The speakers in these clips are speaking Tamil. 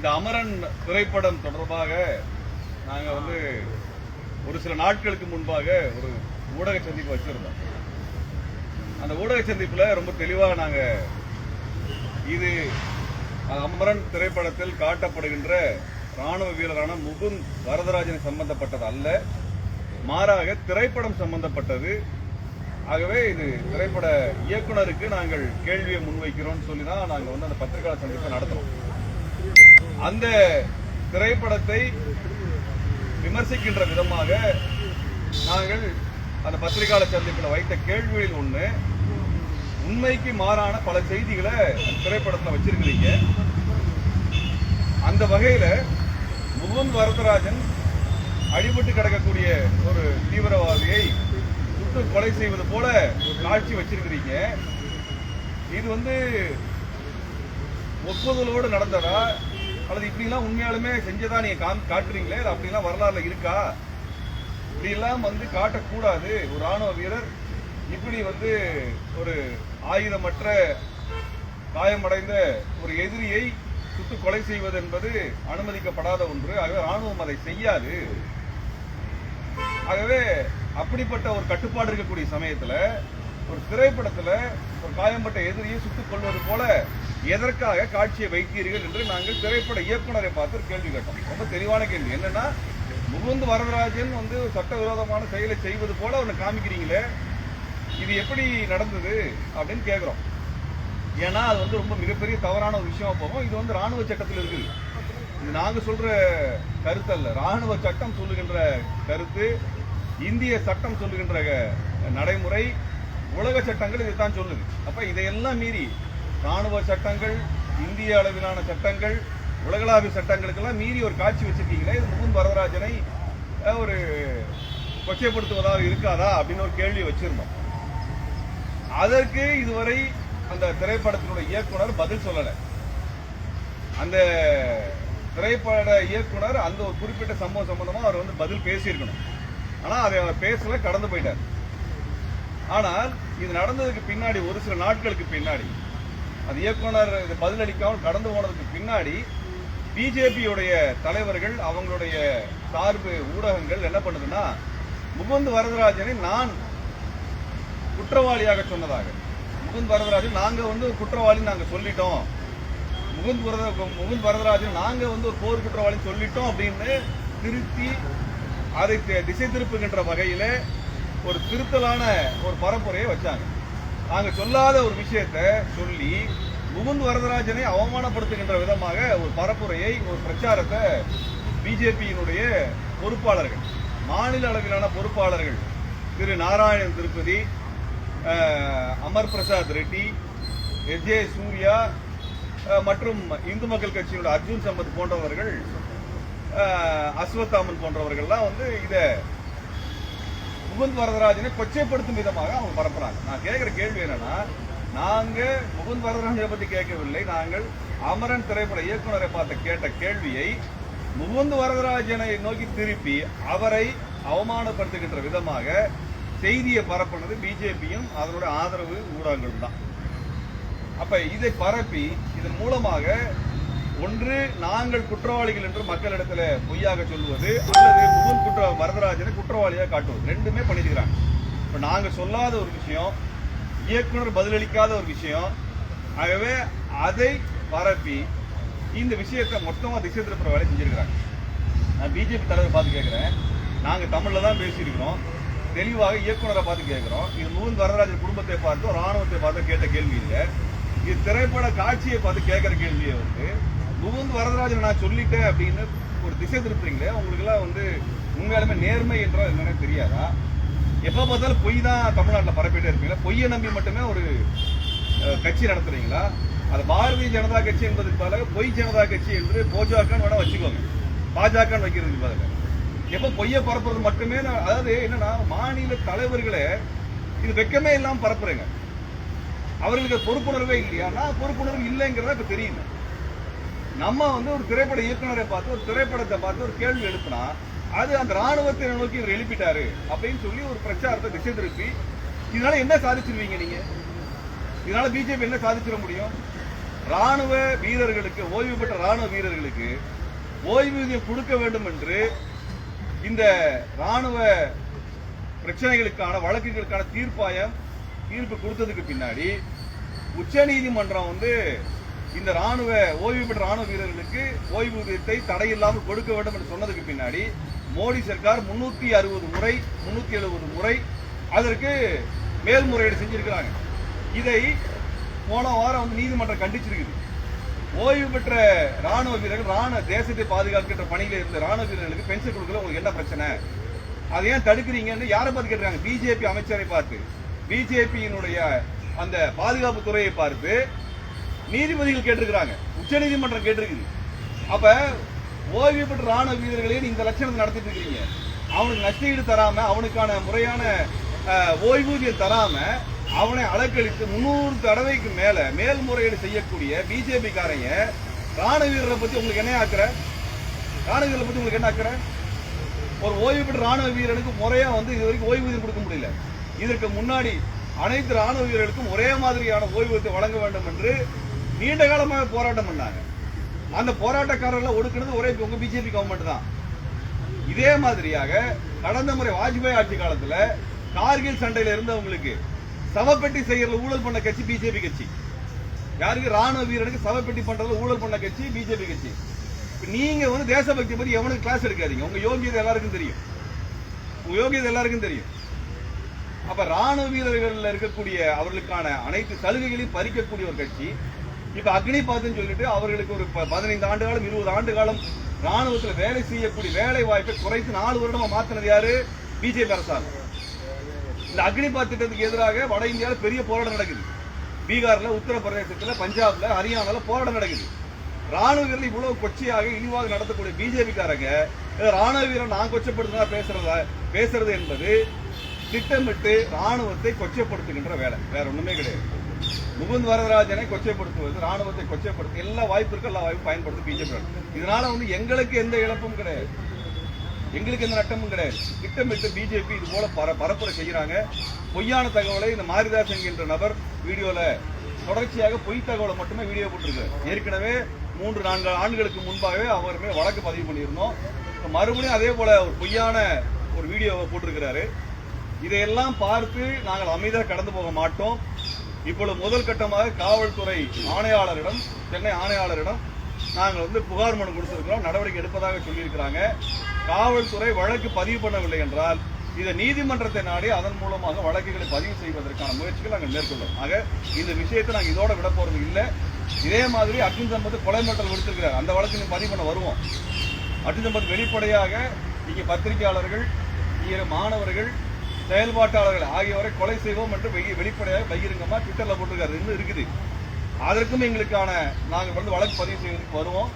இந்த அமரன் திரைப்படம் தொடர்பாக நாங்க வந்து ஒரு சில நாட்களுக்கு முன்பாக ஒரு ஊடக சந்திப்பு வச்சிருந்தோம். அந்த ஊடக சந்திப்புல ரொம்ப தெளிவாக நாங்க இது அமரன் திரைப்படத்தில் காட்டப்படுகின்ற ராணுவ வீரரான முகுந்த் வரதராஜன் சம்பந்தப்பட்டது அல்ல. மாறாக திரைப்படம் சம்பந்தப்பட்டது. ஆகவே இது திரைப்பட இயக்குனருக்கு நாங்கள் கேள்வியை முன்வைக்கிறோம்னு சொல்லி தான் நாங்கள் வந்து அந்த பத்திரிகையாளர் சந்திப்பை நடத்துறோம். அந்த திரைப்படத்தை விமர்சிக்கின்ற விதமாக நாங்கள் அந்த பத்திரிகையாளர் சந்திப்பில் வைத்த கேள்விகளில் ஒன்று உண்மைக்கு மாறான பல செய்திகளை அந்த திரைப்படத்தில் வச்சிருக்கிறீங்க. அந்த வகையில் முகுந்த் வரதராஜன் அடிபட்டு கிடக்கக்கூடிய ஒரு தீவிரவாதியை சுட்டு கொலை செய்வது போல ஒரு காட்சி வச்சிருக்கிறீங்க. இது வந்து ஒப்புதலோடு நடந்ததா? அல்லது இப்படிலாம் உண்மையாலுமே செஞ்சதா நீங்க காட்டுறீங்களே? அது அப்படிலாம் வரலாறுல இருக்கா? இப்படியெல்லாம் வந்து காட்டக்கூடாது. ஒரு ராணுவ வீரர் இப்படி வந்து ஒரு ஆயுதமற்ற காயமடைந்த ஒரு எதிரியை சுட்டு கொலை செய்வது என்பது அனுமதிக்கப்படாத ஒன்று. ஆகவே ராணுவம் அதை செய்யாது. ஆகவே அப்படிப்பட்ட ஒரு கட்டுப்பாடு இருக்கக்கூடிய சமயத்தில் ஒரு திரைப்படத்தில் ஒரு காயம்பட்ட எதிரியை சுட்டுக் கொள்வது போல எதற்காக காட்சியை வைத்தீர்கள் என்று நாங்கள் திரைப்பட இயக்குனரை பார்த்து ஒரு கேள்வி கேட்டோம். ரொம்ப தெளிவான கேள்வி. என்னன்னா முகுந்து வரதராஜன் வந்து சட்டவிரோதமான செயலை செய்வது போல அவனை காமிக்கிறீங்களே இது எப்படி நடந்தது அப்படின்னு கேட்குறோம் ஏன்னா அது வந்து ரொம்ப மிகப்பெரிய தவறான ஒரு விஷயமா போகும். இது வந்து ராணுவ சட்டத்தில் இருக்குது. இது நாங்கள் சொல்ற கருத்து அல்ல. ராணுவ சட்டம் சொல்லுகின்ற கருத்து இந்திய சட்டம் சொல்லுகின்ற நடைமுறை உலக சட்டங்கள் இதைத்தான் சொல்லுது. அப்ப இதையெல்லாம் மீறி ராணுவ சட்டங்கள் இந்திய அளவிலான சட்டங்கள் உலகளாவிய சட்டங்களுக்கெல்லாம் மீறி ஒரு காட்சி வச்சிருக்கீங்களே இது முகுந்த் வரதராஜனை ஒரு கொச்சைப்படுத்துவதாக இருக்காதா அப்படின்னு ஒரு கேள்வி வச்சிருந்தோம். அதற்கு இதுவரை அந்த திரைப்படத்தினுடைய இயக்குனர் பதில் சொல்லலை. அந்த திரைப்பட இயக்குனர் அந்த ஒரு குறிப்பிட்ட சம்பவம் சம்பந்தமா அவர் வந்து பதில் பேசியிருக்கணும். ஆனா அதை அவர் பேசல கடந்து போயிட்டார். ஆனால் இது நடந்ததுக்கு பின்னாடி ஒரு சில நாட்களுக்கு பின்னாடி அது இயக்குனர் இது பதிலளிக்காமல் கடந்து போனதுக்கு பின்னாடி பிஜேபியுடைய தலைவர்கள் அவங்களுடைய சார்பு ஊடகங்கள் என்ன பண்ணுதுன்னா முகுந்த் வரதராஜனை நான் குற்றவாளியாக சொன்னதாக. முகுந்த் வரதராஜன் நாங்க வந்து குற்றவாளி நாங்க சொல்லிட்டோம். முகுந்த் வரத முகுந்த் வரதராஜன் நாங்க வந்து ஒரு போர் குற்றவாளி சொல்லிட்டோம் அப்படின்னு திருத்தி அதை திசை திருப்புகின்ற வகையில ஒரு திருத்தலான ஒரு பரப்புரையை வச்சாங்க. நாங்கள் சொல்லாத ஒரு விஷயத்தை சொல்லி முகுந்த் வரதராஜனை அவமானப்படுத்துகின்ற விதமாக ஒரு பரப்புரையை ஒரு பிரச்சாரத்தை பிஜேபியினுடைய பொறுப்பாளர்கள் மாநில அளவிலான பொறுப்பாளர்கள் திரு நாராயணன் திருப்பதி அமர் பிரசாத் ரெட்டி எஸ் ஜே சூர்யா மற்றும் இந்து மக்கள் கட்சியினுடைய அர்ஜுன் சம்பத் போன்றவர்கள் அஸ்வத்தாமன் போன்றவர்கள்லாம் வந்து இதை முகுந்த் வரதராஜனை கொச்சைப்படுத்தும் விதமாக அவங்க பரப்புறாங்க. நான் கேட்கிற கேள்வி என்னன்னா நாங்க முகுந்த் வரதராஜனை பத்தி கேட்கவில்லை. நாங்கள் அமரன் திரைப்பட இயக்குனரை பார்த்த கேட்ட கேள்வியை முகுந்த் வரதராஜனை நோக்கி திருப்பி அவரை அவமானப்படுத்துகின்ற விதமாக செய்தியை பரப்புனது பிஜேபியும் அதனுடைய ஆதரவு ஊடகங்களும் தான். அப்ப இதை பரப்பி இதன் மூலமாக ஒன்று நாங்கள் குற்றவாளிகள் என்று மக்களிடத்துல பொய்யாக சொல்வது அல்லது முகுந்த் குற்ற வரதராஜனை குற்றவாளியாக காட்டுவது. ரெண்டுமே பண்ணிருக்கிறாங்க இப்ப நாங்க சொல்லாத ஒரு விஷயம் இயக்குனர் பதிலளிக்காத ஒரு விஷயம் ஆகவே அதை பரப்பி இந்த விஷயத்தை மொத்தமா திசை திருப்புற வேலை செஞ்சிருக்கிறாங்க. நான் பிஜேபி தலைவர் பார்த்து கேட்கிறேன் நாங்க தமிழ்ல தான் பேசியிருக்கிறோம். தெளிவாக இயக்குனரை பார்த்து கேட்கிறோம் இது முகுந்த் வரதராஜன் குடும்பத்தை பார்த்து ராணுவத்தை பார்த்து கேட்ட கேள்வி இல்லை. இது திரைப்பட காட்சியை பார்த்து கேட்கிற கேள்வியை வந்து முகுந்த் வரதராஜன் நான் சொல்லிட்டேன் அப்படின்னு ஒரு திசை திருப்புறீங்களே உங்களுக்கு எல்லாம் வந்து உண்மையாலுமே நேர்மை என்றால் என்னன்னு தெரியாதா? எப்ப பார்த்தாலும் பொய் தான் தமிழ்நாட்டில் பரப்பிட்டே இருப்பீங்களா? பொய்யை நம்பி மட்டுமே ஒரு கட்சி நடத்துறீங்களா? அது பாரதிய ஜனதா கட்சி என்பதற்கு பதிலாக பொய் ஜனதா கட்சி என்று போஜாக்கான்னு வேணா வச்சுக்கோங்க. பாஜகன்னு வைக்கிறதுக்கு பதிலாக. எப்ப பொய்யை பரப்புறது மட்டுமே நான் அதாவது என்னன்னா மாநில தலைவர்களே இது வெக்கமே இல்லாமல் பரப்புறேங்க. அவர்களுக்கு பொறுப்புணர்வே இல்லையா? நான் பொறுப்புணர்வு இல்லைங்கிறத இப்ப தெரியுது. நம்ம வந்து ஒரு திரைப்பட இயக்குனரை பார்த்து ஒரு திரைப்படத்தை பார்த்து ஒரு கேள்வி எழுப்பினா அது அந்த ராணுவத்தை நோக்கி இவர் எழுப்பிட்டாரு அப்படின்னு சொல்லி ஒரு பிரச்சாரத்தை திசை திருப்பி இதனால என்ன சாதிச்சிருவீங்க நீங்க? இதனால பிஜேபி என்ன சாதிச்சிட முடியும்? ராணுவ வீரர்களுக்கு ஓய்வு பெற்ற ராணுவ வீரர்களுக்கு ஓய்வூதியம் கொடுக்க வேண்டும் என்று இந்த ராணுவ பிரச்சனைகளுக்கான வழக்குகளுக்கான தீர்ப்பாயம் தீர்ப்பு கொடுத்ததுக்கு பின்னாடி உச்சநீதிமன்றம் வந்து இந்த ராணுவ ஓய்வு பெற்ற ராணுவ வீரர்களுக்கு ஓய்வூதியத்தை தடையில்லாமல் கொடுக்க வேண்டும் என்று சொன்னதுக்கு பின்னாடி மோடி சர்க்கார் முன்னூத்தி அறுபது முறை முன்னூத்தி எழுபது முறை அதற்கு மேல்முறையீடு செஞ்சிருக்கிறாங்க. இதை போன வாரம் வந்து நீதிமன்றம் கண்டிச்சிருக்குது. ஓய்வு பெற்ற ராணுவ வீரர்கள் ராணுவ தேசத்தை பாதுகாக்கின்ற பணியில் இருந்த ராணுவ வீரர்களுக்கு பென்ஷன் கொடுக்கல உங்களுக்கு என்ன பிரச்சனை? அதை ஏன் தடுக்கிறீங்கன்னு யாரை பார்த்து கேட்டுறாங்க பிஜேபி அமைச்சரை பார்த்து. பிஜேபியினுடைய அந்த பாதுகாப்பு துறையை பார்த்து நீதிபதிகள் கேட்டிருக்கிறாங்க. உச்சநீதிமன்றம் கேட்டிருக்குது. அப்ப ஓய்வு பெற்ற ராணுவ வீரர்களையும் இந்த லட்சணத்தை நடத்திட்டு இருக்கீங்க அவனுக்கு நஷ்டஈடு தராம அவனுக்கான முறையான ஓய்வூதியம் தராம அவனை அலக்களித்து முன்னூறு தடவைக்கு மேல மேல்முறையீடு செய்யக்கூடிய பிஜேபி காரைய ராணுவ வீரரை பத்தி உங்களுக்கு என்ன ஆக்குற? ராணுவ வீரரை பத்தி உங்களுக்கு என்ன ஆக்குற? ஒரு ஓய்வு பெற்ற ராணுவ வீரனுக்கு முறையா வந்து இது வரைக்கும் ஓய்வூதியம் கொடுக்க முடியல. இதற்கு முன்னாடி அனைத்து ராணுவ வீரர்களுக்கும் ஒரே மாதிரியான ஓய்வூதியத்தை வழங்க வேண்டும் என்று நீண்ட காலமாக போராட்டம் பண்ணாங்க. அந்த போராட்டக்காரர்களை ஒடுக்கிறது ஒரே உங்க பிஜேபி கவர்மெண்ட் தான். இதே மாதிரியாக கடந்த முறை வாஜ்பாய் ஆட்சி காலத்துல கார்கில் சண்டையில இருந்தவங்களுக்கு சவப்பெட்டி செய்யறதுல ஊழல் பண்ண கட்சி பிஜேபி கட்சி. யாருக்கு? ராணுவ வீரனுக்கு சவப்பெட்டி பண்றதுல ஊழல் பண்ண கட்சி பிஜேபி கட்சி. நீங்க வந்து தேசபக்தி பத்தி எவனுக்கு கிளாஸ் எடுக்காதீங்க? உங்க யோகியதை எல்லாருக்கும் தெரியும். உங்க யோகியதை எல்லாருக்கும் தெரியும். அப்ப ராணுவ வீரர்கள்ல இருக்கக்கூடிய அவர்களுக்கான அனைத்து சலுகைகளையும் பறிக்கக்கூடிய ஒரு கட்சி இப்ப அக்னி பாத்துன்னு சொல்லிட்டு அவர்களுக்கு ஒரு ப- பதினைந்து ஆண்டு காலம் இருபது ஆண்டு காலம் ராணுவத்துல வேலை செய்யக்கூடிய வேலை வாய்ப்பை குறைத்து நாலு வருடமா மாத்தினது யாரு? பிஜேபி அரசாங்கம் இந்த அக்னிபாத் திட்டத்துக்கு எதிராக வட இந்தியாவில் பெரிய போராட்டம் நடக்குது. பீகார்ல உத்தரப்பிரதேசத்துல பஞ்சாப்ல ஹரியானால போராட்டம் நடக்குது. ராணுவ வீரர்கள் இவ்வளவு கொச்சையாக இழிவாக நடத்தக்கூடிய பிஜேபிக்காரங்க ராணுவ வீரர் நான் கொச்சப்படுத்தினா பேசுறதா பேசுறது என்பது திட்டமிட்டு ராணுவத்தை கொச்சப்படுத்துகின்ற வேலை. வேற ஒண்ணுமே கிடையாது. முகுந்த் வரதராஜனை கொச்சைப்படுத்துவது ராணுவத்தை கொச்சைப்படுத்த எல்லா வாய்ப்பு இருக்கு எல்லா வாய்ப்பு பயன்படுத்தி பிஜேபி இதனால வந்து எங்களுக்கு எந்த இழப்பும் கிடையாது. எங்களுக்கு எந்த நட்டமும் கிடையாது. திட்டமிட்டு பிஜேபி இது போல பர பரப்புரை செய்கிறாங்க பொய்யான தகவலை இந்த மாரிதாஸ் என்கின்ற நபர் வீடியோல தொடர்ச்சியாக பொய் தகவலை மட்டுமே வீடியோ போட்டிருக்கு ஏற்கனவே மூன்று நான்கு ஆண்டுகளுக்கு முன்பாகவே அவருமே வழக்கு பதிவு பண்ணியிருந்தோம். மறுபடியும் அதே போல ஒரு பொய்யான ஒரு வீடியோவை போட்டிருக்கிறாரு. இதையெல்லாம் பார்த்து நாங்கள் அமைதியாக கடந்து போக மாட்டோம். இப்பொழுது முதல் கட்டமாக காவல்துறை ஆணையாளரிடம் சென்னை ஆணையாளரிடம் நாங்கள் வந்து புகார் மனு கொடுத்திருக்கிறோம். நடவடிக்கை எடுப்பதாக சொல்லியிருக்கிறாங்க. காவல்துறை வழக்கு பதிவு பண்ணவில்லை என்றால் இதை நீதிமன்றத்தை நாடி அதன் மூலமாக வழக்குகளை பதிவு செய்வதற்கான முயற்சிகள் நாங்கள் மேற்கொள்வோம் ஆக இந்த விஷயத்தை நாங்கள் இதோட விட போறது இல்லை. இதே மாதிரி அர்ஜுன் சம்பத் கொலை மிரட்டல் கொடுத்திருக்கிறார் அந்த வழக்கு பதிவு பண்ண வருவோம். அர்ஜுன் சம்பத் வெளிப்படையாக இங்கே பத்திரிகையாளர்கள் இங்கே மாணவர்கள் செயல்பாட்டாளர்கள் ஆகியோரை கொலை செய்வோம் என்று வெளிப்படையாக பகிரங்கமா ட்விட்டர்ல போட்டிருக்காரு. இன்னும் இருக்குது. அதற்கும் எங்களுக்கான நாங்கள் வந்து வழக்கு பதிவு செய்வதற்கு வருவோம்.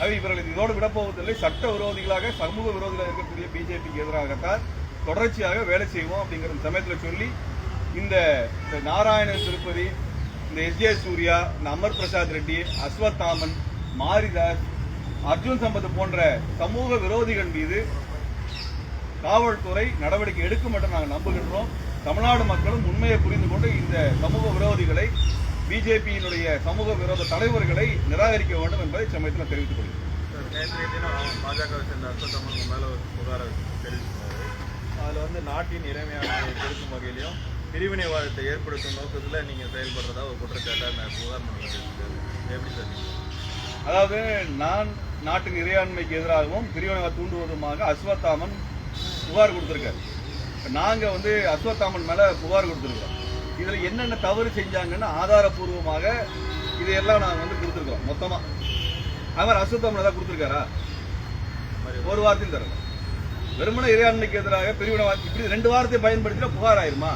அவை இவர்கள் இதோடு விடப்போவதில்லை சட்ட விரோதிகளாக சமூக விரோதிகளாக இருக்கக்கூடிய பிஜேபிக்கு எதிராகத்தான் தொடர்ச்சியாக வேலை செய்வோம் அப்படிங்கிற சமயத்தில் சொல்லி இந்த இந்த நாராயணன் திருப்பதி இந்த எஸ் ஜே சூர்யா இந்த அமர் பிரசாத் ரெட்டி அஸ்வத்தாமன் மாரிதாஸ் அர்ஜுன் சம்பத் போன்ற சமூக விரோதிகள் மீது காவல்துறை நடவடிக்கை எடுக்கும் என்று நாங்கள் நம்புகின்றோம். தமிழ்நாடு மக்களும் உண்மையை புரிந்து கொண்டு இந்த சமூக விரோதிகளை பிஜேபியினுடைய சமூக விரோத தலைவர்களை நிராகரிக்க வேண்டும் என்பதை சமயத்தில் தெரிவித்துக் கொள்கிறேன் நேற்றைய தினம் பாஜகவை சேர்ந்த உங்க மேல ஒரு புகாரை தெரிவிச்சிருந்தாரு. அதுல வந்து நாட்டின் இறைமையானதை கெடுக்கும் வகையிலையும் பிரிவினைவாதத்தை ஏற்படுத்தும் நோக்கத்துல நீங்க செயல்படுறதா ஒரு குற்றச்சாட்டை நான் புகார் மனு தெரிவிச்சிருக்காரு எப்படி சார் அதாவது நான் நாட்டின் இறையாண்மைக்கு எதிராகவும் பிரிவினை தூண்டுவதுமாக அஸ்வத்தாமன் புகார் கொடுத்துருக்காரு. இப்போ நாங்கள் வந்து அஸ்வத்தாமன் மேலே புகார் கொடுத்துருக்கோம். இதில் என்னென்ன தவறு செஞ்சாங்கன்னு ஆதாரப்பூர்வமாக இதையெல்லாம் நாங்கள் வந்து கொடுத்துருக்கோம் மொத்தமாக அவர் அஸ்வத்தாமன் ஏதாவது கொடுத்துருக்காரா? ஒரு வார்த்தையும் தரல. வெறுமனை இறையாண்மைக்கு எதிராக பிரிவினைவாதி இப்படி ரெண்டு வார்த்தையை பயன்படுத்தினா புகார் ஆயிருமா?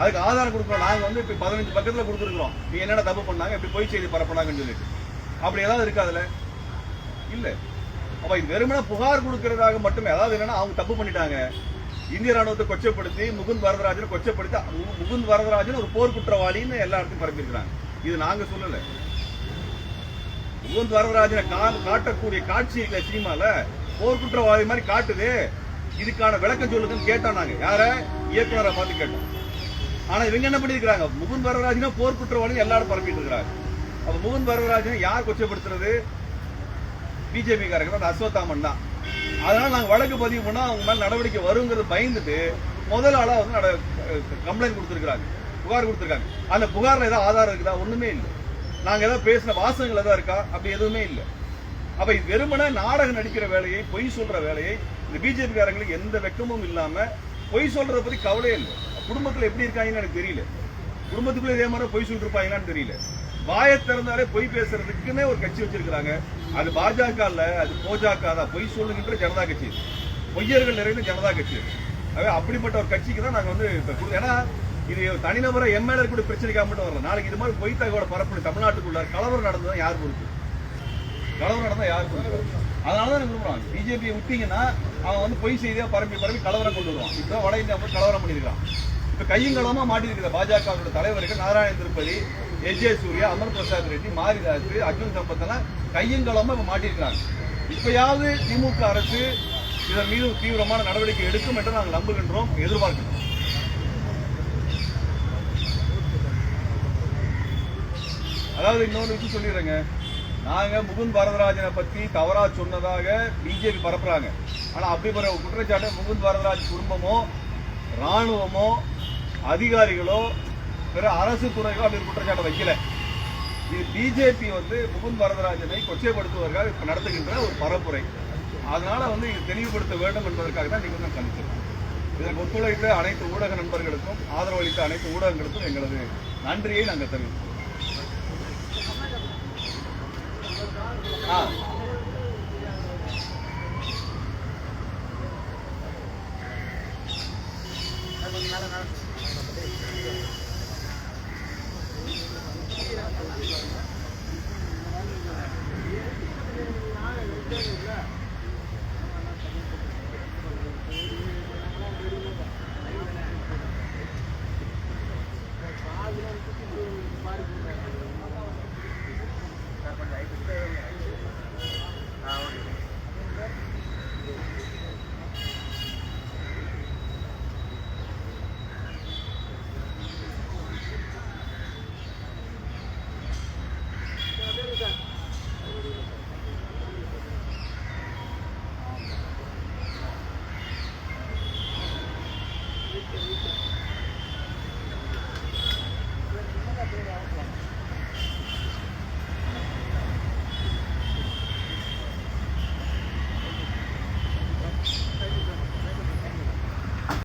அதுக்கு ஆதாரம் கொடுக்குறோம் நாங்கள் வந்து இப்போ பதினஞ்சு பக்கத்தில் கொடுத்துருக்குறோம். நீ என்னென்ன தப்பு பண்ணாங்க? இப்படி பொய் செய்தி பரப்பினாங்கன்னு சொல்லிட்டு. அப்படி ஏதாவது இருக்காதுல்ல இல்லை. அப்போ இது வெறுமனே புகார் கொடுக்கறதாக மட்டுமே அதாவது என்னன்னா அவங்க தப்பு பண்ணிட்டாங்க. இந்திய ராணுவத்தை கொச்சப்படுத்தி முகுந்த் வரதராஜனை கொச்சப்படுத்தி முகுந்த் வரதராஜன் ஒரு போர் குற்றவாளின்னு எல்லா இடத்தையும் பரப்பியிருக்கிறாங்க. இது நாங்க சொல்லல. முகுந்த் வரதராஜனை காட்டக்கூடிய காட்சியில சினிமால போர் குற்றவாளி மாதிரி காட்டுது. இதுக்கான விளக்கம் சொல்லுங்கன்னு கேட்டோம் நாங்க. யார? இயக்குனரை பார்த்து கேட்டோம். ஆனா இவங்க என்ன பண்ணிருக்கிறாங்க முகுந்த் வரதராஜனா போர் குற்றவாளி எல்லாரும் பரப்பிட்டு இருக்கிறாங்க. அப்ப முகுந்த் வரதராஜனை யார் கொச்சப்படுத்துறது? பிஜேபி காரங்க அந்த அஸ்வத்தாமன் தான். அதனால நாங்க வழக்கு பதிவு பண்ணா அவங்க மேலே நடவடிக்கை வருங்கிறது பயந்துட்டு முதல் வந்து நட கம்ப்ளைண்ட் கொடுத்துருக்குறாங்க. புகார் கொடுத்துருக்காங்க. அந்த புகார்ல ஏதாவது ஆதாரம் இருக்குதா? ஒண்ணுமே இல்லை. நாங்க ஏதாவது பேசின வாசகங்கள் ஏதாவது இருக்கா? அப்படி எதுவுமே இல்லை. அப்ப இது வெறுமனே நாடகம் நடிக்கிற வேலையை பொய் சொல்ற வேலையை இந்த பிஜேபி காரங்களுக்கு எந்த வெக்கமும் இல்லாம பொய் சொல்கிறத பத்தி கவலையே இல்லை. குடும்பத்தில் எப்படி இருக்காங்கன்னு எனக்கு தெரியல. குடும்பத்துக்குள்ளே இதே மாதிரி பொய் சொல்லிருப்பாங்களான்னு தெரியல. வாயை திறந்தாலே பொய் பேசுறதுக்குன்னே ஒரு கட்சி வச்சிருக்கிறாங்க. அது பாஜக இல்ல அது போஜாக தான். பொய் சொல்லுகின்ற ஜனதா கட்சி பொய்யர்கள் நிறைந்த ஜனதா கட்சி ஆகவே அப்படிப்பட்ட ஒரு கட்சிக்கு தான் நாங்க வந்து இப்ப ஏன்னா இது தனிநபரை எம்எல்ஏ கூட பிரச்சனைக்காக மட்டும் வரல. நாளைக்கு இது மாதிரி பொய் தகவலை பரப்பு தமிழ்நாட்டுக்குள்ள கலவரம் நடந்ததுதான் யார் பொறுப்பு? கலவரம் நடந்தா யார் பொறுப்பு? அதனால தான் விரும்புறான் பிஜேபியை விட்டீங்கன்னா அவன் வந்து பொய் செய்தியா பரப்பி பரப்பி கலவரம் கொண்டு வருவான். இப்போ வட இந்தியா கலவரம் பண்ணியிருக்கான் இப்போ கையங்கலமாக மாட்டியிருக்கிற பாஜகவோட தலைவர்கள் நாராயண திருப்பதி எஸ் ஜே சூர்யா அமர் பிரசாத் ரெட்டி மாரிதாஸ் அர்ஜுன் சம்பத்தெல்லாம் கையங்கலமாக இப்போ மாட்டியிருக்கிறாங்க இப்பயாவது திமுக அரசு இதன் மீது தீவிரமான நடவடிக்கை எடுக்கும் என்று நாங்கள் நம்புகின்றோம் எதிர்பார்க்கிறோம். அதாவது இன்னொன்று விஷயம் சொல்லிடுறேங்க. நாங்கள் முகுந்த் வரதராஜனை பற்றி தவறாக சொன்னதாக பிஜேபி பரப்புறாங்க. ஆனால் அப்படி ஒரு குற்றச்சாட்டு முகுந்த் வரதராஜ் குடும்பமோ ராணுவமோ அதிகாரிகளோ பிற அரசு துறைகளோ அப்படி குற்றச்சாட்டை வைக்கல. இது பிஜேபி வந்து முகுந்த் வரதராஜனை கொச்சைப்படுத்துவதற்காக இப்போ நடத்துகின்ற ஒரு பரப்புரை. அதனால வந்து இது தெளிவுபடுத்த வேண்டும் என்பதற்காக தான் நீங்கள் தான் கணிச்சிருக்கோம் இதன் ஒத்துழைத்த அனைத்து ஊடக நண்பர்களுக்கும் ஆதரவளித்த அனைத்து ஊடகங்களுக்கும் எங்களது நன்றியை நாங்கள் தெரிவித்தோம் ஆ.